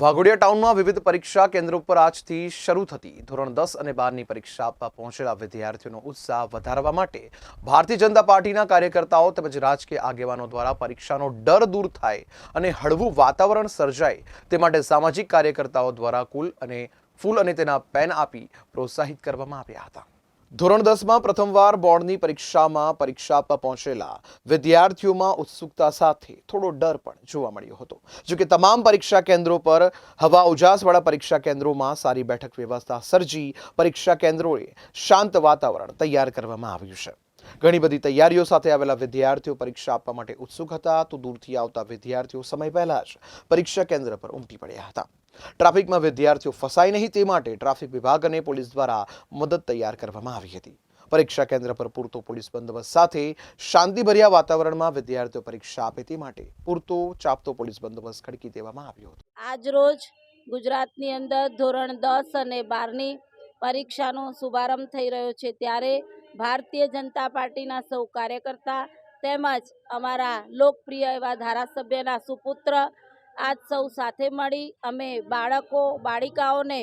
વાઘોડિયા ટાઉનમાં વિવિધ પરીક્ષા કેન્દ્રો પર આજથી શરૂ થતી ધોરણ દસ અને બારની પરીક્ષા આપવા પહોંચેલા વિદ્યાર્થીઓનો ઉત્સાહ વધારવા માટે ભારતીય જનતા પાર્ટીના કાર્યકર્તાઓ તેમજ રાજકીય આગેવાનો દ્વારા પરીક્ષાનો ડર દૂર થાય અને હળવું વાતાવરણ સર્જાય તે માટે સામાજિક કાર્યકર્તાઓ દ્વારા કુલ અને ફૂલ અને તેના પેન આપી પ્રોત્સાહિત કરવામાં આવ્યા હતા. ધોરણ દસમાં પ્રથમવાર બોર્ડની પરીક્ષામાં પરીક્ષા આપવા પહોંચેલા વિદ્યાર્થીઓમાં ઉત્સુકતા સાથે થોડો ડર પણ જોવા મળ્યો હતો. જો કે તમામ પરીક્ષા કેન્દ્રો પર હવા ઉજાસવાળા પરીક્ષા કેન્દ્રોમાં સારી બેઠક વ્યવસ્થા સર્જી પરીક્ષા કેન્દ્રોએ શાંત વાતાવરણ તૈયાર કરવામાં આવ્યું છે. ઘણી બધી તૈયારીઓ સાથે આવેલા વિદ્યાર્થીઓ પરીક્ષા આપવા માટે ઉત્સુક હતા તો દૂરથી આવતા વિદ્યાર્થીઓ સમય પહેલા જ પરીક્ષા કેન્દ્ર પર ઉમટી પડ્યા હતા. ટ્રાફિકમાં વિદ્યાર્થીઓ ફસાય નહીં તે માટે ટ્રાફિક વિભાગ અને પોલીસ દ્વારા મદદ તૈયાર કરવામાં આવી હતી. પરીક્ષા કેન્દ્ર પર પૂરતો પોલીસ બંદોબસ્ત સાથે શાંતિભર્યા વાતાવરણમાં વિદ્યાર્થીઓ પરીક્ષા આપે તે માટે પૂરતો ચાપતો પોલીસ બંદોબસ્ત ખડકી દેવામાં આવ્યો હતો. આજ રોજ ગુજરાતની અંદર ધોરણ દસ અને બારની પરીક્ષાનો શુભારંભ થઈ રહ્યો છે. ત્યારે ભારતીય જનતા પાર્ટીના સૌ કાર્યકર્તા તેમજ અમારા લોકપ્રિય એવા ધારાસભ્યના સુપુત્ર આજ સૌ સાથે મળી અમે બાળકો, બાળિકાઓને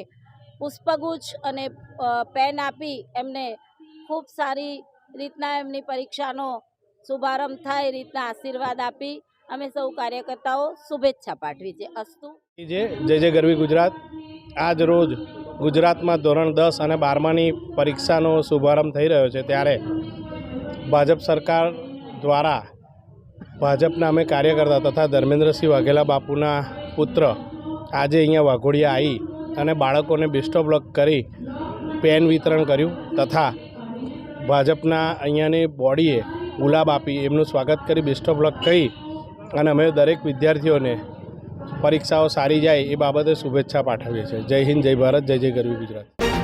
પુષ્પગુચ્છ અને પેન આપી એમને ખૂબ સારી રીતના એમની પરીક્ષાનો શુભારંભ થાય એ રીતના આશીર્વાદ આપી અમે સૌ કાર્યકર્તાઓ શુભેચ્છા પાઠવી છે. અસ્તુ. જય જય ગરવી ગુજરાત. આજ રોજ ગુજરાતમાં ધોરણ દસ અને બારમાની પરીક્ષાનો શુભારંભ થઈ રહ્યો છે ત્યારે ભાજપ સરકાર દ્વારા ભાજપના અમે કાર્યકર્તા તથા ધર્મેન્દ્રસિંહ વાઘેલા બાપુના પુત્ર આજે અહીંયા વાઘોડિયા આવી અને બાળકોને બેસ્ટ ઓફ કરી પેન વિતરણ કર્યું તથા ભાજપના અહીંયાની બોડીએ ગુલાબ આપી એમનું સ્વાગત કરી બેસ્ટ ઓફ લક અને અમે દરેક વિદ્યાર્થીઓને પરીક્ષાઓ સારી જાય એ બાબતે શુભેચ્છા પાઠવીએ છીએ. જય હિન્દ, જય ભારત, જય જય ગરવી ગુજરાત.